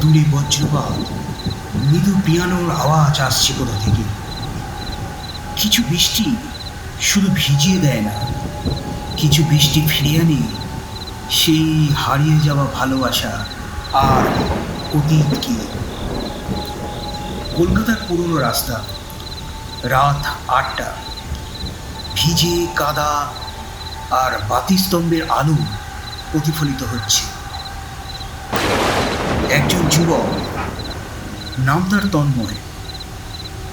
দূরে বজ্রপাত, মৃদু পিয়ানোর আওয়াজ আসছে কোথা থেকে? কিছু বৃষ্টি শুধু ভিজিয়ে দেয় না, কিছু বৃষ্টি ফিরিয়ে আনে সেই হারিয়ে যাওয়া ভালোবাসা আর অতীতকে। কলকাতার পুরনো রাস্তা, রাত আটটা, ভিজে কাদা আর বাতিস্তম্ভের আলো প্রতিফলিত হচ্ছে। একজন যুবক নাম তার তন্ময়।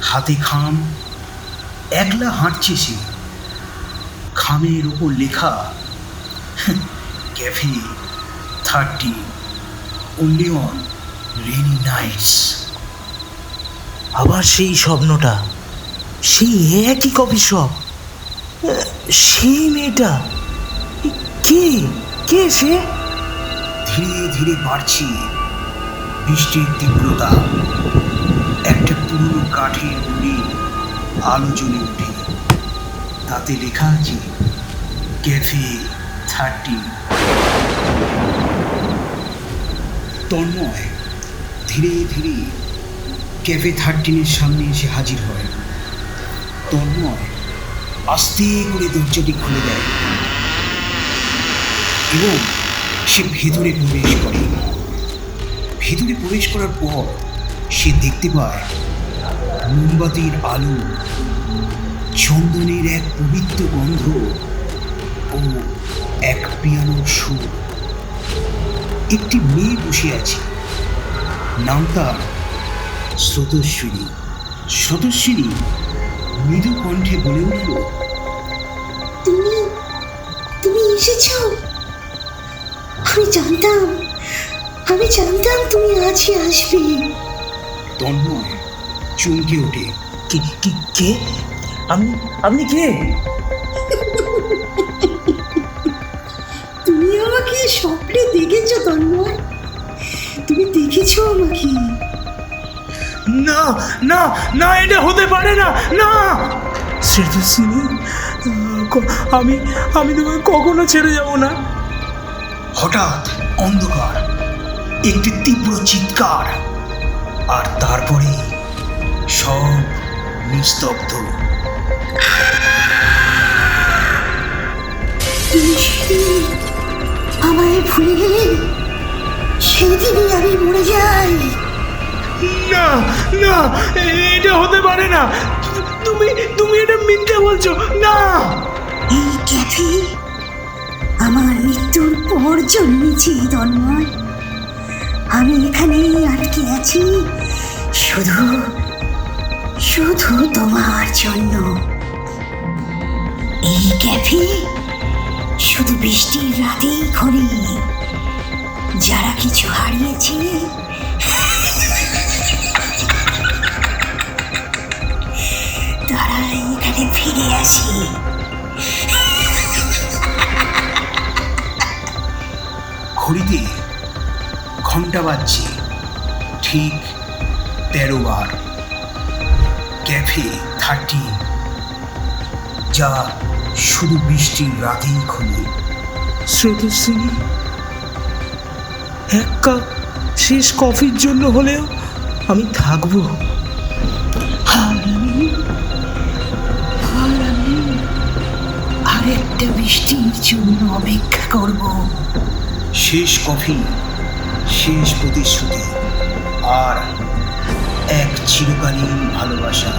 হাতে খাম একলা হাঁটছে সে। খামের ওপর লেখা cafe thirty only on rainy nights. আবার সেই স্বপ্নটা সেই একই কফি শপ সেই মেয়েটা কে কে সে? ধীরে ধীরে বাড়ছে। বৃষ্টির তীব্রতা। একটা পুরনো কাঠের গুড়ি আলো জ্বলে ওঠে। তাতে লেখা আছে, ক্যাফে থার্টি। তন্ময় ধীরে ধীরে ক্যাফে থার্টিনের সামনে এসে হাজির হয়। তন্ময় আস্তে করে দরজাটি খুলে দেয় এবং সে ভেতরে প্রবেশ করে। ভেতরে প্রবেশ করার পর সে দেখতে পায় মোমবাতির আলো, চন্দনের এক পবিত্র গন্ধ ও এক পিয়ানোর সুর। একটি মেয়ে বসে আছে, নাম তার স্রোতস্বিনী স্রোতস্বিনী মৃদু কণ্ঠে বলে উঠল, তুমি তুমি এসেছ? আমি জানতাম আমি জানতাম তুমি আজই আসবে। তন্ময় চমকে ওঠে। কে কে কে? আপনি আপনি কে? তুমি আমাকে স্বপ্নে দেখেছ তন্ময়। তুমি দেখেছ আমাকে। না না না এটা হতে পারে না না! শ্রেতসিনী আমি আমি তোমাকে কখনো ছেড়ে যাব না। হঠাৎ অন্ধকার। একটি তীব্র চিৎকার আর তারপরে সব নিস্তব্ধ। আমায় ভুলে গেলে সেদিনই আমি মরে যাই। না না এটা হতে পারে না। তুমি তুমি এটা মিথ্যে বলছো না। এই ক্যাফে আমার মৃত্যুর পর জন্মেছি তন্ময়। আমি এখানেই আটকে আছি। শুধু শুধু তোমার জন্য। এই ক্যাফে শুধু বৃষ্টির রাতেই খোলে যারা কিছু হারিয়েছে, তারা এখানে ফিরে আসে। ঘড়িতে ঘণ্টা বাজছে। ঠিক তেরো বার। Cafe thirty. যা শুধু বৃষ্টির রাতেই খোলে। স্রোতস্বিনী এক কাপ শেষ কফির জন্য হলেও আমি থাকব। আরেকটা বৃষ্টির জন্য অপেক্ষা করব। শেষ কফি শেষ প্রতিশ্রুতি। আর এক চিরকালীন ভালোবাসা।